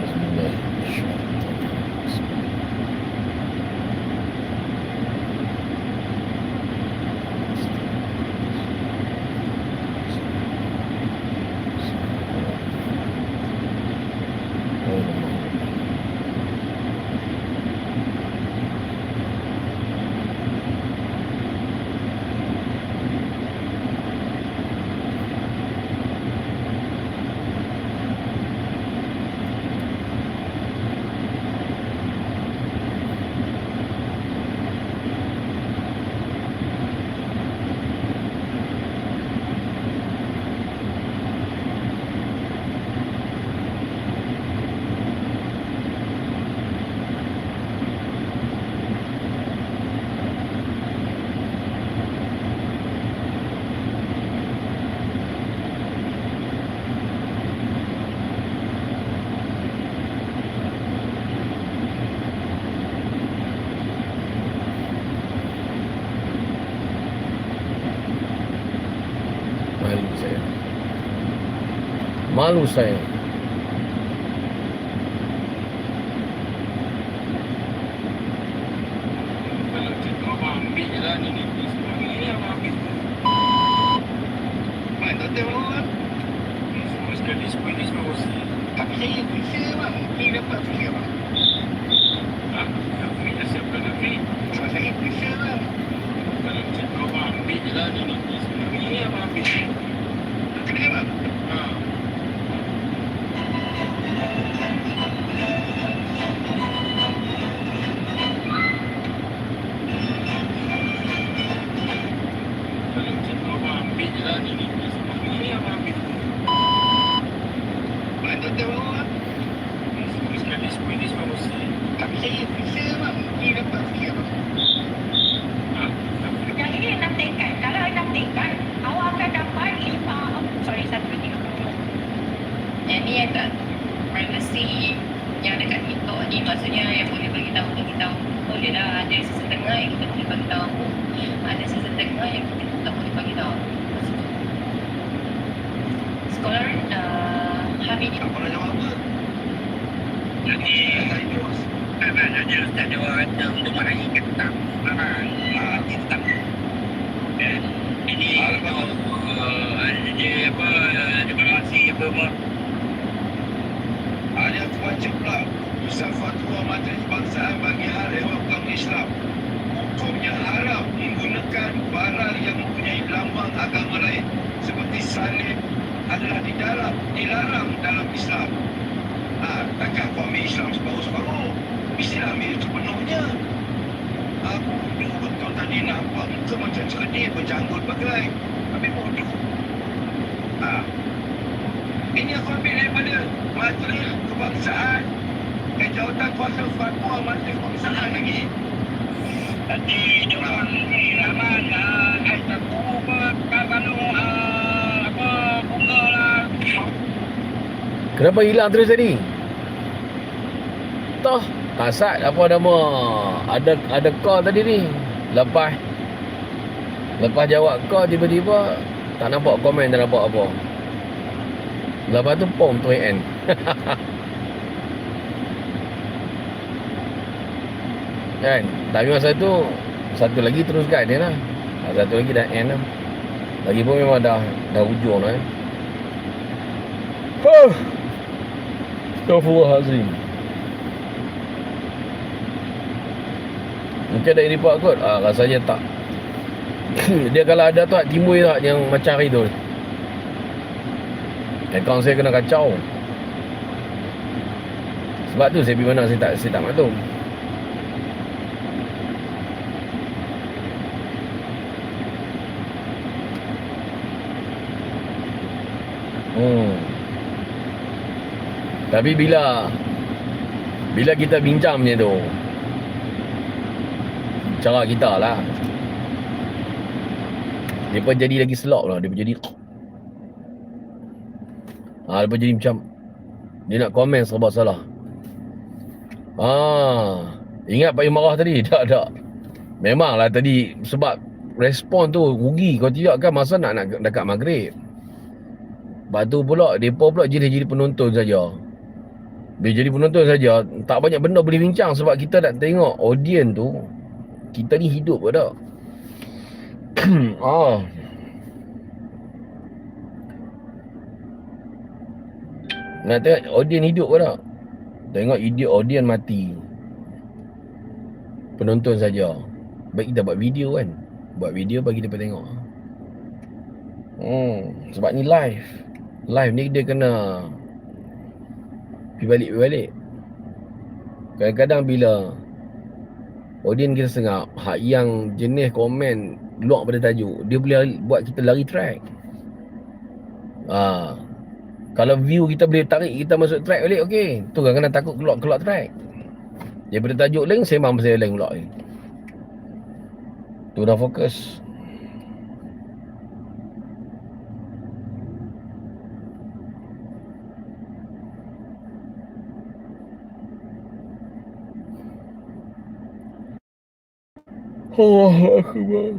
bismillah. Malu saya. Kalau cikgu abang ambil je lah ni ni ni semua ni ni abang ambil. Mak tak tahu abang. Ni semua sekali semua ni semua bosi. Tapi saya bisa bang. Ni dapat free abang. Ah, yang free dah siapkan dah free. Cuma saya bisa bang. Kalau cikgu abang ambil je lah ni ni ni semua ni ni abang ambil. Tak kena abang. Ha. Kalau cikgu abang ambil je lah ni ni ni semua ni ni abang ambil. Mak tak tahu abang. Ni semua sekali semua ni semua bosi. Tapi saya bisa bang. Ni dapat free abang. Ha. tak free. Yang ini enam tingkat. Kalau enam tingkat, awak akan dapat lima, oh, sorry, satu, dua, tiga, empat, lima. Yang ni yang tak privacy yang dekat TikTok ni maksudnya yang boleh bagi tahu bagi tahu boleh lah ada sesetengah yang kita boleh bagi tahu ada sesetengah yang kita tak boleh bagi tahu sekolah uh, Tak pernah jawab apa. Jadi, saya terus. Abang ada ustaz dia orang kata untuk meraih ketam. Abang, ah, ketam. Dan ini itu uh, dia apa deklarasi apa apa. Ada aku baca pula Pusat Fatwa Majlis bagi hal ehwal kaum Islam. Hukumnya haram menggunakan barang yang mempunyai lambang agama lain Seperti salib adalah dilarang, dilarang dalam Islam. Ha, Takkan kau Islam separuh-separuh? Mestilah ambil sepenuhnya. Aku dulu betul tadi nampak muka macam cerdik berjanggut bagai Tapi bodoh. Ha. Ini aku ambil daripada Majlis Kebangsaan Dan jawatan kuasa fatwa Majlis Kebangsaan lagi Tadi dia orang ni Rahman uh, Ais aku Kalau uh, Apa Bunga lah Kenapa hilang terus tadi? Toh, kasat apa nama? Ada ada call tadi ni. Lepas lepas jawab call tiba-tiba tak nampak komen tak nampak apa. Lepas tu pom tu end. kan? Tapi masa tu satu lagi teruskan dia lah. Satu lagi dah end lah. Lagi pun memang dah dah hujung lah. Eh. Huh. Astaghfirullahalazim. Mungkin ada report kot. Ah, rasanya tak. dia kalau ada tu timbul tak yang macam hari tu. Akaun saya kena kacau. Sebab tu saya pergi mana saya tak saya tak maklum. Hmm. Tapi bila bila kita bincang macam tu cara kita lah. Dia pun jadi lagi selok lah dia pun jadi ha, dia pun jadi macam dia nak komen serba salah. Ah ingat Pak marah tadi? Tak tak. Memanglah tadi sebab respon tu rugi. Kalau tidak kan masa nak nak dekat maghrib Lepas tu pula, mereka pula jadi jadi penonton saja. Biar jadi penonton saja. Tak banyak benda boleh bincang Sebab kita nak tengok Audien tu Kita ni hidup ke tak? Ah. Nak tengok audien hidup ke tak? Tengok hidup audien mati. Penonton saja. Baik kita buat video kan? Buat video bagi dia tengok. Hmm, Sebab ni live Live ni dia kena Pergi balik, pergi balik. Kadang-kadang bila Audien kita sengap Hak yang jenis komen Luar pada tajuk Dia boleh buat kita lari track. Ah, Kalau view kita boleh tarik kita masuk track balik Okey. Tu kan kena takut keluar-keluar track. Daripada tajuk lain Sembang pasal lain pula ni. Tu dah fokus Allah Akbar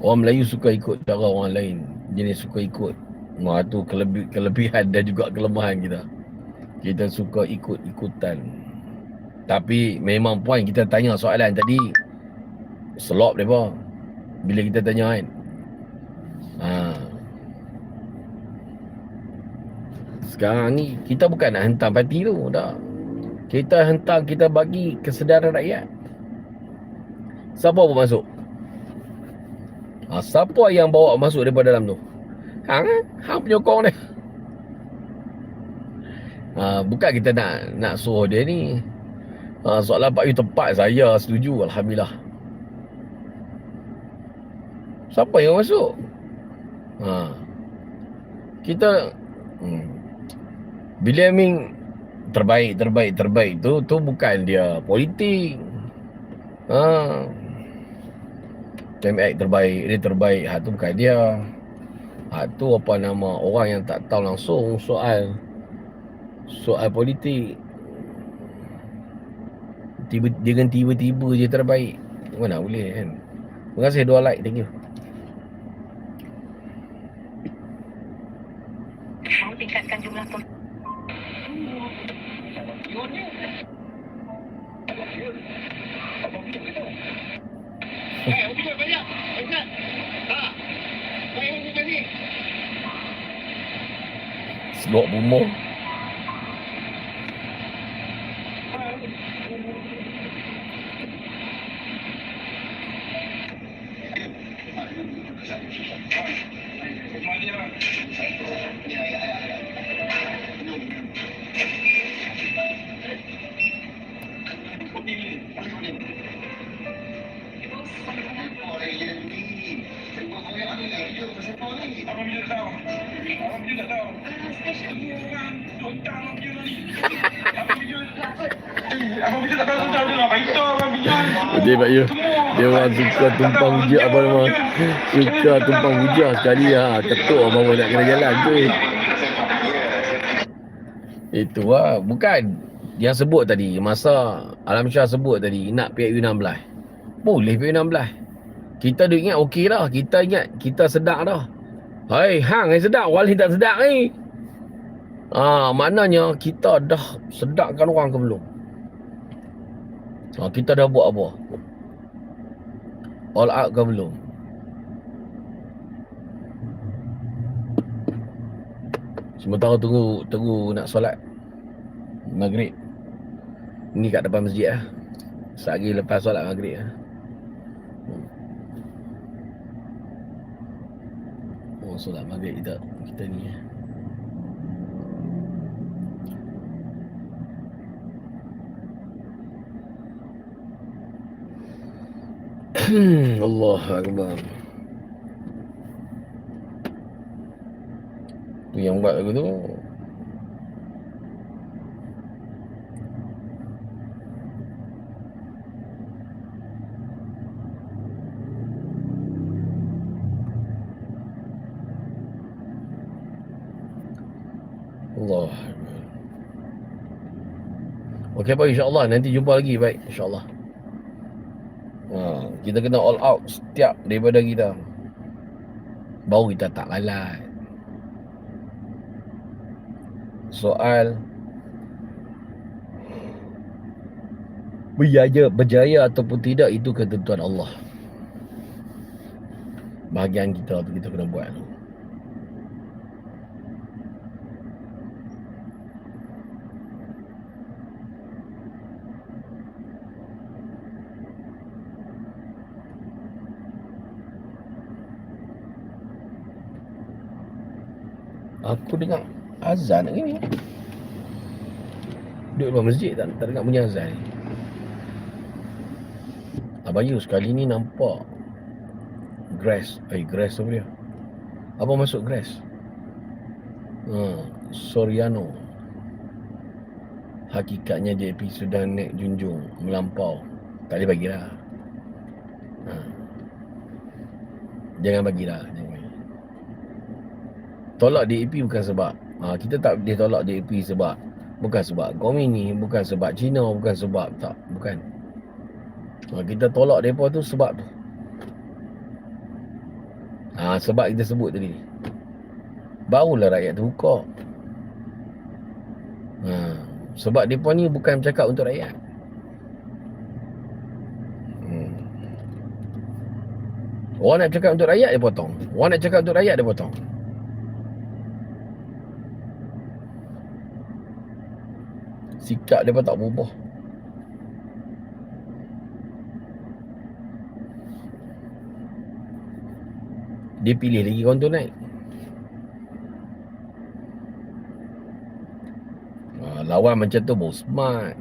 Orang Melayu suka ikut cara orang lain. Jenis suka ikut. Wah tu kelebih, kelebihan dan juga kelemahan kita. Kita suka ikut-ikutan Tapi memang poin kita tanya soalan tadi Selop mereka Bila kita tanya kan? Ha. Sekarang ni kita bukan nak hentam parti tu dah. Kita hentam kita bagi kesedaran rakyat Siapa pun masuk ha, Siapa yang bawa masuk daripada dalam tu Hang eh? Hang penyokong dia ha, Bukan kita nak Nak suruh dia ni ha, Soalan Pak Yu tepat Saya setuju Alhamdulillah Siapa yang masuk ha. Kita hmm. Bila Amin Terbaik Terbaik Terbaik tu Tu bukan dia Politik Ha. Act terbaik Dia terbaik Hak tu bukan dia. Hak tu apa nama Orang yang tak tahu langsung Soal Soal politik. Tiba, Dia kan tiba-tiba je terbaik. Mana boleh kan? Terima kasih dua like Thank you. Tingkatkan jumlah Selok bumur Dia Pak Yu Dia orang suka tumpang hujah apa nama? Suka tumpang hujah sekali ha, Ketuk bawa nak kena jalan tu. Itu lah Bukan. Yang sebut tadi Masa Alam Syah sebut tadi Nak PIU 16 Boleh PIU 16 Kita dah ingat okey dah Kita ingat Kita sedap dah. Hai hang yang sedap Wali tak sedap ni. Ah, maknanya kita dah sedapkan orang ke belum? Ha, kita dah buat apa? All out ke belum? Sementara tunggu tunggu nak solat maghrib. Ni kat depan masjid ah. Sehari lepas solat maghrib ah. Oh, solat maghrib kita kita ni ah. Allah Akbar. Tu yang buat lagu tu. Allah Okey apa insyaAllah. Nanti jumpa lagi. Baik insyaAllah Ha, kita kena all out setiap daripada kita. Baru kita tak lalat. Soal berjaya berjaya ataupun tidak itu ketentuan Allah. Bahagian kita tu kita kena buat. tu Aku dengar azan hari ni. Duduk luar masjid tak, tak dengar bunyi azan ni. Abayu sekali ni nampak grass. Eh, grass apa dia? Apa masuk grass? Ha, Soriano. Hakikatnya JP sudah naik junjung, melampau. Tak boleh bagilah. Ha. Jangan bagilah. Jangan. Tolak DAP bukan sebab ha, Kita tak boleh tolak DAP sebab Bukan sebab komuni Bukan sebab Cina Bukan sebab Tak Bukan. Ha, Kita tolak mereka tu sebab tu. Ha, Sebab kita sebut tadi. Barulah rakyat terbuka ha, Sebab mereka ni bukan bercakap untuk rakyat. Hmm. Orang nak cakap untuk rakyat dia potong. Orang nak cakap untuk rakyat dia potong sikap dia pun tak berubah. Dia pilih lagi kawan tu naik. Ha, lawan macam tu bos smart.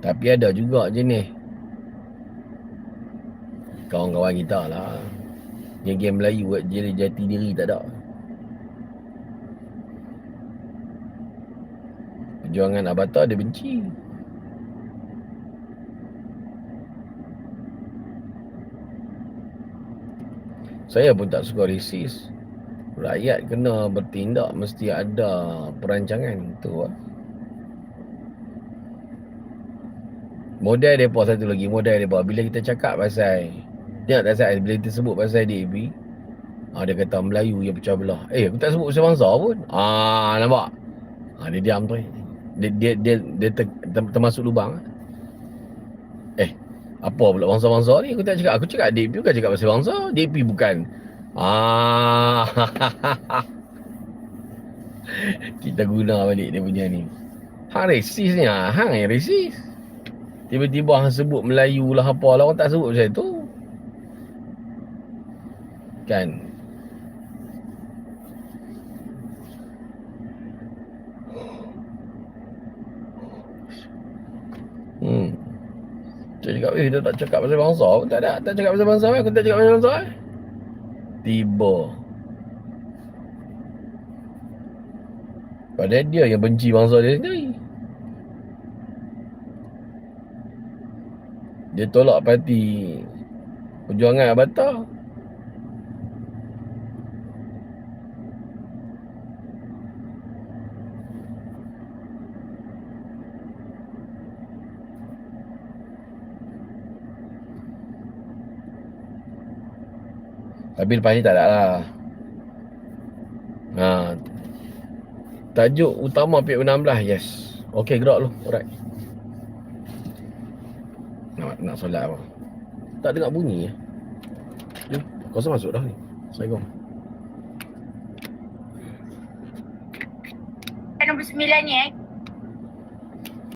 Tapi ada juga jenis kawan-kawan kita lah. Yang game Melayu buat jadi jati diri tak ada. Perjuangan Avatar dia benci. Saya pun tak suka resis. Rakyat kena bertindak Mesti ada perancangan Itu lah Model mereka satu lagi Model mereka. Bila kita cakap pasal Tengok tak saya Bila kita sebut pasal DAB ha, Dia kata Melayu yang pecah belah. Eh aku tak sebut pasal bangsa pun. Ah nampak? Ha, Dia diam tu dia dia dia, dia ter, ter, termasuk lubang. Eh, apa pula bangsa-bangsa ni? Aku tak cakap. Aku cakap DP bukan cakap pasal bangsa. DP bukan. Ah. Kita guna balik dia punya ni. Hang resis ni ah. Hang yang resis. Tiba-tiba hang sebut Melayu lah apa lah. Orang tak sebut macam tu. Kan? Hmm. Dia cakap, eh dia tak cakap pasal bangsa pun tak ada. Tak cakap pasal bangsa aku tak cakap pasal bangsa eh. Tiba. Padahal dia yang benci bangsa dia sendiri. Dia tolak parti perjuangan Abata. Tapi lepas ni tak ada lah. Ha. Tajuk utama PU16 Yes. Okay gerak lu. Alright. Nak, nak solat apa? Tak dengar bunyi ya? Eh, kau masuk dah ni. Assalamualaikum. Nombor sembilan ni eh.